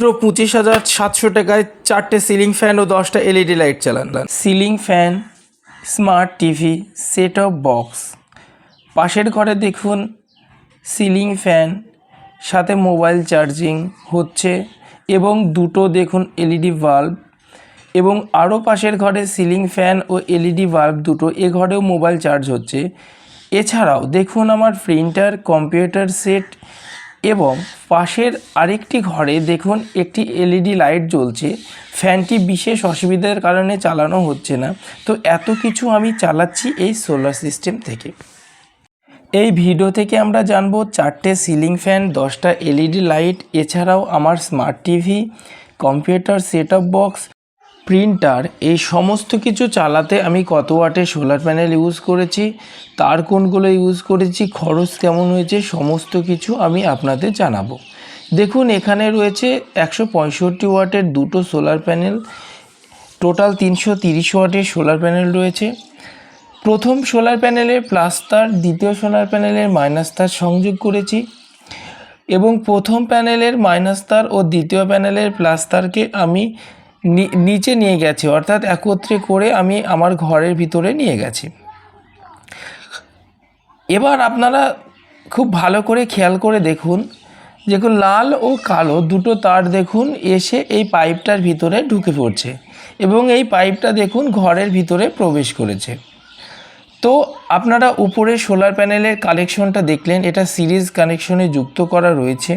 মাত্র পঁচিশ হাজার সাতশো টাকায় চারটে সিলিং ফ্যান ও দশটা এলইডি লাইট চালান ceiling fan, smart TV set off box পাশের ঘরে দেখুন সিলিং ফ্যান, সাথে মোবাইল চার্জিং হচ্ছে এবং দুটো দেখুন এলইডি বাল্ব এবং আরও পাশের ঘরে সিলিং ফ্যান ও এলইডি বাল্ব দুটো, এ ঘরেও মোবাইল চার্জ হচ্ছে। এছাড়াও দেখুন আমার প্রিন্টার, কম্পিউটার সেট এবং পাশের আরেকটি ঘরে দেখুন একটি এলইডি লাইট জ্বলছে। ফ্যানটি বিশেষ অসুবিধার কারণে চালানো হচ্ছে না। তো এত কিছু আমি চালাচ্ছি এই সোলার সিস্টেম থেকে। এই ভিডিও থেকে আমরা জানব চারটে সিলিং ফ্যান দশটা এলইডি লাইট, এছাড়াও আমার smart TV computer set box printer, এই সমস্ত কিছু চালাতে আমি কত ওয়াটের সোলার প্যানেল ইউজ করেছি, তার কোনগুলো ইউজ করেছি, খরচ কেমন হয়েছে, সমস্ত কিছু আমি আপনাদের জানাব। দেখুন, এখানে রয়েছে একশো পঁয়ষট্টি ওয়াটের দুটো সোলার প্যানেল, টোটাল তিনশো তিরিশ ওয়াটের সোলার প্যানেল রয়েছে। প্রথম সোলার প্যানেলের প্লাস তার, দ্বিতীয় সোলার প্যানেলের মাইনাস তার সংযোগ করেছি এবং প্রথম প্যানেলের মাইনাস তার ও দ্বিতীয় প্যানেলের প্লাস তারকে আমি নিচে নিয়ে গেছে, অর্থাৎ একত্রে করে আমি আমার ঘরের ভিতরে নিয়ে গেছি। এবার আপনারা খুব ভালো করে খেয়াল করে দেখুন দেখুন লাল ও কালো দুটো তার দেখুন এসে এই পাইপটার ভিতরে ঢুকে পড়ছে এবং এই পাইপটা দেখুন ঘরের ভিতরে প্রবেশ করেছে। তো আপনারা উপরে সোলার প্যানেলের কানেকশনটা দেখলেন, এটা সিরিজ কানেকশনে যুক্ত করা রয়েছে।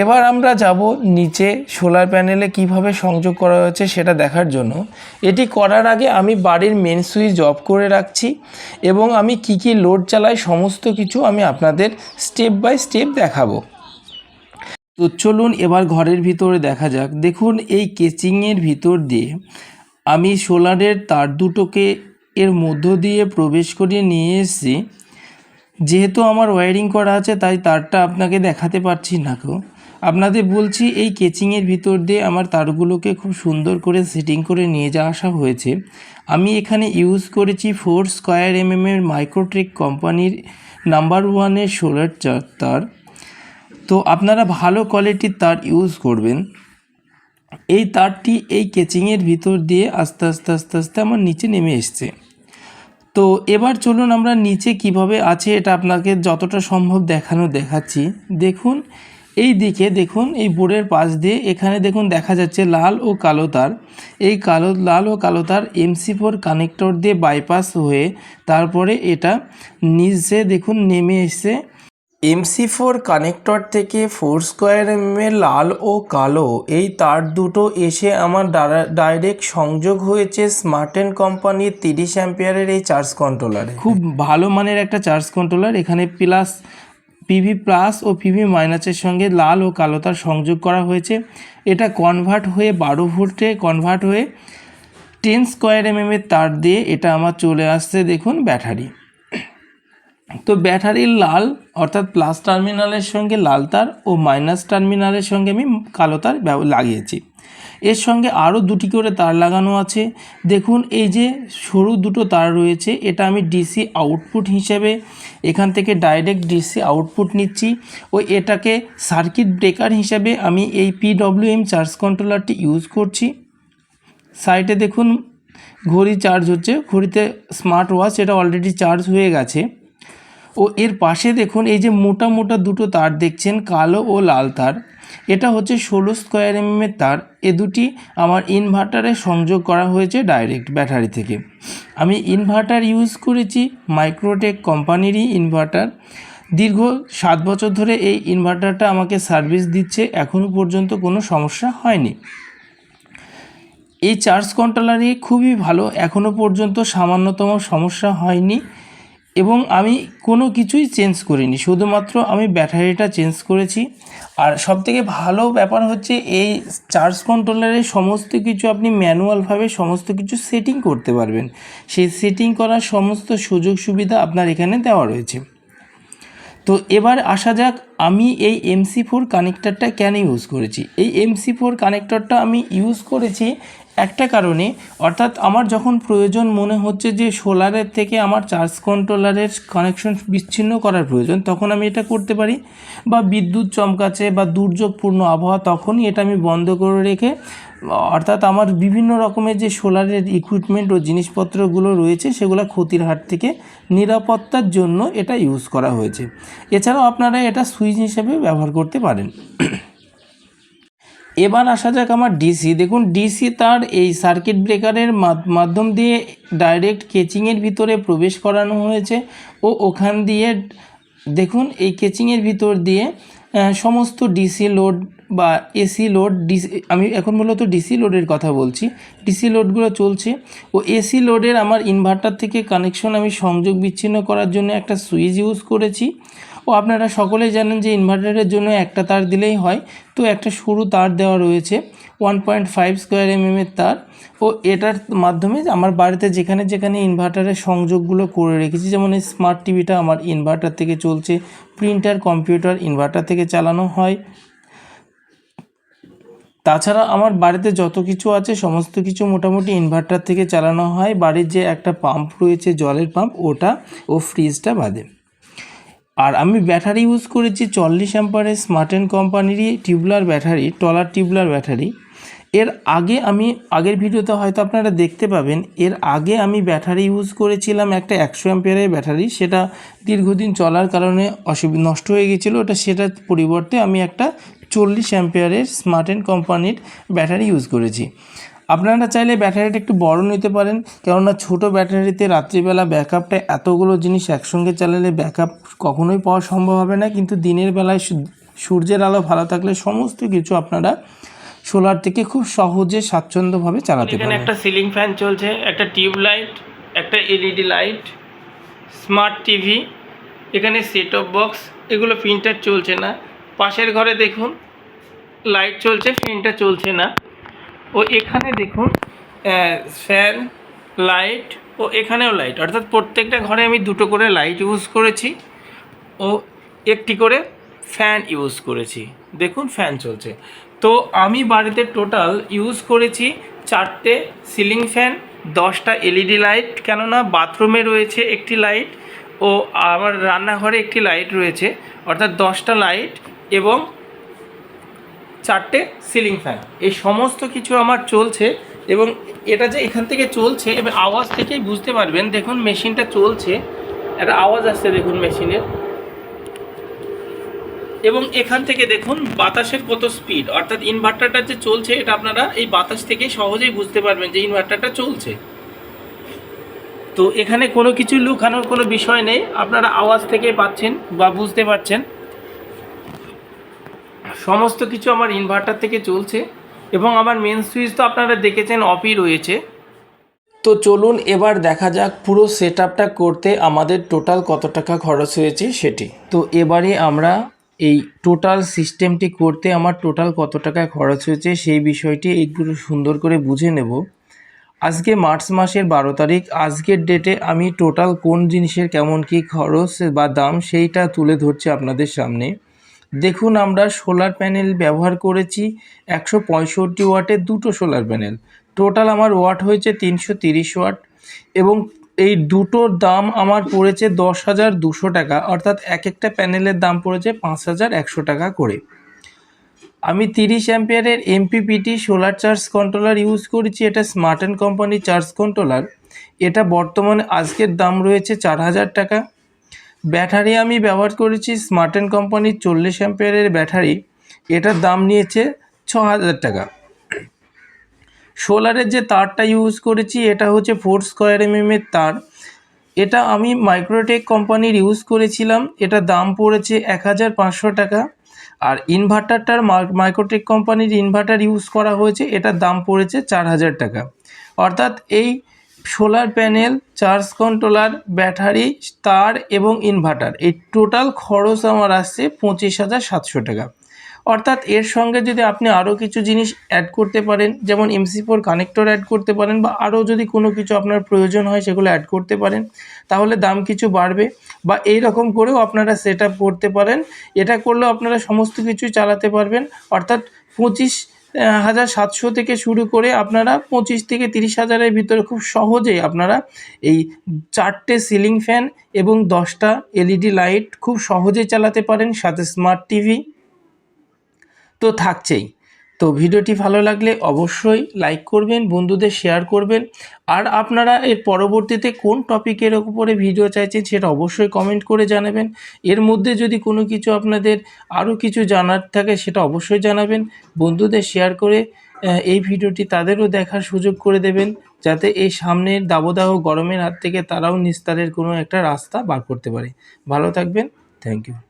এবার আমরা যাব নিচে সোলার প্যানেলে কীভাবে সংযোগ করা হয়েছে সেটা দেখার জন্য। এটি করার আগে আমি বাড়ির মেন সুইচ অফ করে রাখছি এবং আমি কি কি লোড চালাই সমস্ত কিছু আমি আপনাদের স্টেপ বাই স্টেপ দেখাবো। তো চলুন এবার ঘরের ভিতরে দেখা যাক। দেখুন, এই কেচিংয়ের ভিতর দিয়ে আমি সোলারের তার দুটোকে এর মধ্য দিয়ে প্রবেশ করিয়ে নিয়ে এসেছি। যেহেতু আমার ওয়্যারিং করা আছে, তাই তারটা আপনাকে দেখাতে পারছি না কেউ আপনাদের বলছি, এই কেচিংয়ের ভিতর দিয়ে আমার তারগুলোকে খুব সুন্দর করে সেটিং করে নিয়ে যাওয়া আসা হয়েছে। আমি এখানে ইউজ করেছি ফোর স্কোয়ার এম এর মাইক্রোট্রেক কোম্পানির নাম্বার ওয়ানের সোলার চার তার। তো আপনারা ভালো কোয়ালিটির তার ইউজ করবেন। এই তারটি এই কেচিংয়ের ভিতর দিয়ে আস্তে আস্তে আস্তে আস্তে আমার নিচে নেমে এসছে। তো এবার চলুন আমরা নিচে কীভাবে আছে এটা আপনাকে যতটা সম্ভব দেখানো দেখাচ্ছি। দেখুন, এই দিকে দেখুন, এই বোর্ডের পাশ দিয়ে এখানে দেখুন দেখা যাচ্ছে লাল ও কালো তার। এই কালো, লাল ও কালো তার এমসি ফোর কানেক্টর দিয়ে বাইপাস হয়ে তারপরে এটা নিচে দেখুন নেমে এসে এমসি ফোর কানেক্টর থেকে ফোর স্কোয়ার এর লাল ও কালো, এই তার দুটো এসে আমার ডাইরেক্ট সংযোগ হয়েছে স্মার্ট অ্যান্ড কোম্পানির তিরিশ অ্যাম্পিয়ারের এই চার্জ কন্ট্রোলারে খুব ভালো মানের একটা চার্জ কন্ট্রোলার এখানে প্লাস পিভি প্লাস ও পিভি মাইনাসের সঙ্গে লাল ও কালো তার সংযোগ করা হয়েছে। এটা কনভার্ট হয়ে বারো ভোল্টে কনভার্ট হয়ে টেন স্কোয়ার এম এর তার দিয়ে এটা আমার চলে আসছে, দেখুন, ব্যাটারি। তো ব্যাটারির লাল, অর্থাৎ প্লাস টার্মিনালের সঙ্গে লাল তার ও মাইনাস টার্মিনালের সঙ্গে আমি কালো তার লাগিয়েছি। এর সঙ্গে আরও দুটি করে তার লাগানো আছে। দেখুন, এই যে সরু দুটো তার রয়েছে, এটা আমি ডিসি আউটপুট হিসেবে এখান থেকে ডাইরেক্ট ডিসি আউটপুট নিচ্ছি। ও এটাকে সার্কিট ব্রেকার হিসেবে আমি এই পিডব্লিউএম চার্জ কন্ট্রোলারটি ইউজ করছি। সাইডে দেখুন, ঘড়ি চার্জ হচ্ছে, ঘড়িতে স্মার্ট ওয়াচ এটা অলরেডি চার্জ হয়ে গেছে। ও এর পাশে দেখুন এই যে মোটা মোটা দুটো তার দেখছেন, কালো ও লাল তার। এটা হচ্ছে ষোলো স্কোয়ার এম এর তার। এ দুটি আমার ইনভার্টারে সংযোগ করা হয়েছে ডাইরেক্ট ব্যাটারি থেকে। আমি ইনভার্টার ইউজ করেছি মাইক্রোটেক কোম্পানিরই ইনভার্টার। দীর্ঘ সাত বছর ধরে এই ইনভার্টারটা আমাকে সার্ভিস দিচ্ছে এখনও পর্যন্ত কোনো সমস্যা হয়নি। এই চার্জ কন্ট্রোলারই খুবই ভালো এখনও পর্যন্ত সামান্যতম সমস্যা হয়নি। এবং আমি কোনো কিছুই চেঞ্জ করিনি। শুধুমাত্র আমি ব্যাটারিটা চেঞ্জ করেছি। আর সবথেকে ভালো ব্যাপার হচ্ছে এই চার্জ কন্ট্রোলারে সমস্ত কিছু আপনি ম্যানুয়ালভাবে সমস্ত কিছু সেটিং করতে পারবেন। সেই সেটিং করার সমস্ত সুযোগ সুবিধা আপনার এখানে দেওয়া রয়েছে। তো এবার আসা যাক, আমি এই এমসি ফোর কানেক্টরটা কেন ইউজ করেছি? এই এমসি ফোর কানেক্টরটা আমি ইউজ করেছি একটা কারণে, অর্থাৎ আমার যখন প্রয়োজন মনে হচ্ছে যে সোলারের থেকে আমার চার্জ কন্ট্রোলারের কানেকশন বিচ্ছিন্ন করার প্রয়োজন, তখন আমি এটা করতে পারি। বা বিদ্যুৎ চমকাচ্ছে বা দুর্যোগপূর্ণ আবহাওয়া, তখনই এটা আমি বন্ধ করে রেখে, অর্থাৎ আমার বিভিন্ন রকমের যে সোলারের ইকুইপমেন্ট ও জিনিসপত্রগুলো রয়েছে, সেগুলো ক্ষতির হাত থেকে নিরাপত্তার জন্য এটা ইউজ করা হয়েছে। এছাড়াও আপনারা এটা সুইচ হিসেবে ব্যবহার করতে পারেন। এবার আসা যাক আমার ডিসি দেখুন ডিসি তার এই সার্কিট ব্রেকারের মাধ- মাধ্যম দিয়ে ডাইরেক্ট কেচিংয়ের ভিতরে প্রবেশ করানো হয়েছে ও ওখান দিয়ে দেখুন, এই কেচিংয়ের ভিতর দিয়ে সমস্ত ডিসি লোড বা এসি লোড ডিসি আমি এখন মূলত ডিসি লোডের কথা বলছি। ডিসি লোডগুলো চলছে। ও এসি লোডের আমার ইনভার্টার থেকে কানেকশন আমি সংযোগ বিচ্ছিন্ন করার জন্য একটা সুইচ ইউজ করেছি। ও আপনারা সকলেই জানেন যে ইনভার্টারের জন্য একটা তার দিলেই হয়। তো একটা সরু তার দেওয়া রয়েছে ওয়ান পয়েন্ট ফাইভ স্কোয়ার এর তার। ও এটার মাধ্যমে আমার বাড়িতে যেখানে যেখানে ইনভার্টারের সংযোগগুলো করে রেখেছি, যেমন এই স্মার্ট টিভিটা আমার ইনভার্টার থেকে চলছে প্রিন্টার কম্পিউটার ইনভার্টার থেকে চালানো হয়। তাছাড়া আমার বাড়িতে যত কিছু আছে, সমস্ত কিছু মোটামুটি ইনভার্টার থেকে চালানো হয়। বাড়ির যে একটা পাম্প রয়েছে, জলের পাম্প ওটা ও ফ্রিজটা বাদে। আর আমি ব্যাটারি ইউজ করেছি চল্লিশ অ্যাম্পারের স্মার্ট অ্যান্ড কোম্পানিরই টিউবলার ব্যাটারি টলার টিউবলার ব্যাটারি এর আগে আমি, আগের ভিডিওতে হয়তো আপনারা দেখতে পাবেন, এর আগে আমি ব্যাটারি ইউজ করেছিলাম একটা একশো অ্যাম্পিয়ারের ব্যাটারি সেটা দীর্ঘদিন চলার কারণে অসুবিধা নষ্ট হয়ে গেছিল, ওটা সেটার পরিবর্তে আমি একটা চল্লিশ অ্যাম্পিয়ারের স্মার্ট অ্যান্ড কোম্পানির ব্যাটারি ইউজ করেছি। আপনারা চাইলে ব্যাটারিটা একটু বড় নিতে পারেন কেননা ছোট ব্যাটারিতে রাত্রিবেলা ব্যাকআপটা এতগুলো জিনিস একসঙ্গে চালালে ব্যাকআপ কখনোই পাওয়া সম্ভব হবে না কিন্তু দিনের বেলায় সূর্যের আলো ভালো থাকলে সমস্ত কিছু আপনারা সোলার থেকে খুব সহজে স্বাচ্ছন্দ্যভাবে চালাতে এখানে পারেন একটা সিলিং ফ্যান চলছে একটা টিউব লাইট একটা এলইডি লাইট স্মার্ট টিভি এখানে সেট অফ বক্স এগুলো প্রিন্টার চলছে না। পাশের ঘরে দেখুন লাইট চলছে প্রিন্টার চলছে না। ও এখানে দেখুন ফ্যান লাইট ও এখানেও লাইট অর্থাৎ প্রত্যেকটা ঘরে আমি দুটো করে লাইট ইউজ করেছি, ও একটি করে ফ্যান ইউজ করেছি। দেখুন ফ্যান চলছে। তো আমি বাড়িতে টোটাল ইউজ করেছি চারটে সিলিং ফ্যান দশটা এলইডি লাইট কেননা বাথরুমে রয়েছে একটি লাইট ও আমার রান্নাঘরে একটি লাইট রয়েছে, অর্থাৎ দশটা লাইট এবং চারটে সিলিং ফ্যান এই সমস্ত কিছু আমার চলছে এবং এটা যে এখান থেকে চলছে, এবার আওয়াজ থেকেই বুঝতে পারবেন। দেখুন, মেশিনটা চলছে। একটা আওয়াজ আসছে দেখুন মেশিনের। এবং এখান থেকে দেখুন, বাতাসের কত স্পিড অর্থাৎ ইনভার্টারটা যে চলছে, এটা আপনারা এই বাতাস থেকে সহজেই বুঝতে পারবেন যে ইনভার্টারটা চলছে। তো এখানে কোনো কিছু লুকানোর কোনো বিষয় নেই। আপনারা আওয়াজ থেকে পাচ্ছেন বা বুঝতে পারছেন। সমস্ত কিছু আমার ইনভার্টার থেকে চলছে এবং আমার মেন সুইচ তো আপনারা দেখেছেন অফই রয়েছে। তো চলুন এবার দেখা যাক পুরো সেট করতে আমাদের টোটাল কত টাকা খরচ হয়েছে সেটি। তো এবারে আমরা এই টোটাল সিস্টেমটি করতে আমার টোটাল কত টাকা খরচ হয়েছে সেই বিষয়টি একটু সুন্দর করে বুঝে নেব। আজকে মার্চ মাসের বারো তারিখ, আজকের ডেটে আমি টোটাল কোন জিনিসের কেমন কী খরচ বা দাম সেইটা তুলে ধরছি আপনাদের সামনে। দেখুন আমরা সোলার প্যানেল ব্যবহার করেছি একশো পঁয়ষট্টি ওয়াটের দুটো সোলার প্যানেল। টোটাল আমার ওয়াট হয়েছে তিনশো তিরিশ ওয়াট এবং এই দুটোর দাম আমার পড়েছে দশ হাজার দুশো টাকা, অর্থাৎ এক একটা প্যানেলের দাম পড়েছে পাঁচ হাজার একশো টাকা করে। আমি তিরিশ অ্যাম্পিয়ারের MPPT solar charge controller use করেছি, এটা স্মার্ট অ্যান্ড কোম্পানির চার্জ কন্ট্রোলার। এটা বর্তমানে আজকের দাম রয়েছে চার হাজার টাকা। ব্যাটারি আমি ব্যবহার করেছি স্মার্ট অ্যান্ড কোম্পানির চল্লিশ অ্যাম্পিয়ারের ব্যাটারি। এটার দাম নিয়েছে ছ হাজার টাকা সোলারের যে তারটা ইউজ করেছি, এটা হচ্ছে ফোর স্কোয়ার এম এর তার। এটা আমি মাইক্রোটেক কোম্পানির ইউজ করেছিলাম। এটা দাম পড়েছে এক হাজার পাঁচশো টাকা। আর ইনভার্টারটার মাইক্রোটেক কোম্পানির ইনভার্টার ইউজ করা হয়েছে, এটার দাম পড়েছে চার হাজার টাকা। অর্থাৎ এই solar panel, charge controller, battery, তার এবং ইনভার্টার। এই টোটাল খরচ আমার আসছে পঁচিশ হাজার সাতশো টাকা। অর্থাৎ এর সঙ্গে যদি আপনি আরও কিছু জিনিস অ্যাড করতে পারেন, যেমন এমসি ফোর কানেক্টর অ্যাড করতে পারেন বা আরও যদি কোনো কিছু আপনার প্রয়োজন হয় সেগুলো অ্যাড করতে পারেন, তাহলে দাম কিছু বাড়বে বা এই রকম করেও আপনারা সেট করতে পারেন। এটা করলেও আপনারা সমস্ত কিছু চালাতে পারবেন। অর্থাৎ পঁচিশ হাজার সাতশো থেকে শুরু করে আপনারা পঁচিশ থেকে তিরিশ হাজারের ভিতরে খুব সহজেই আপনারা এই চারটে সিলিং ফ্যান এবং দশটা এলইডি লাইট খুব সহজে চালাতে পারেন, সাথে স্মার্ট টিভি তো থাকছেই। তো ভিডিওটি ভালো লাগলে অবশ্যই লাইক করবেন, বন্ধুদের শেয়ার করবেন। আর আপনারা এর পরবর্তীতে কোন টপিকের উপরে ভিডিও চাইছেন সেটা অবশ্যই কমেন্ট করে জানাবেন। এর মধ্যে যদি কোনো কিছু আপনাদের আরও কিছু জানার থাকে সেটা অবশ্যই জানাবেন। বন্ধুদের শেয়ার করে এই ভিডিওটি তাদেরও দেখার সুযোগ করে দেবেন যাতে এই সামনের দাবদাহ গরমের হাত থেকে তারাও নিস্তারের কোনো একটা রাস্তা বার করতে পারে। ভালো থাকবেন। Thank you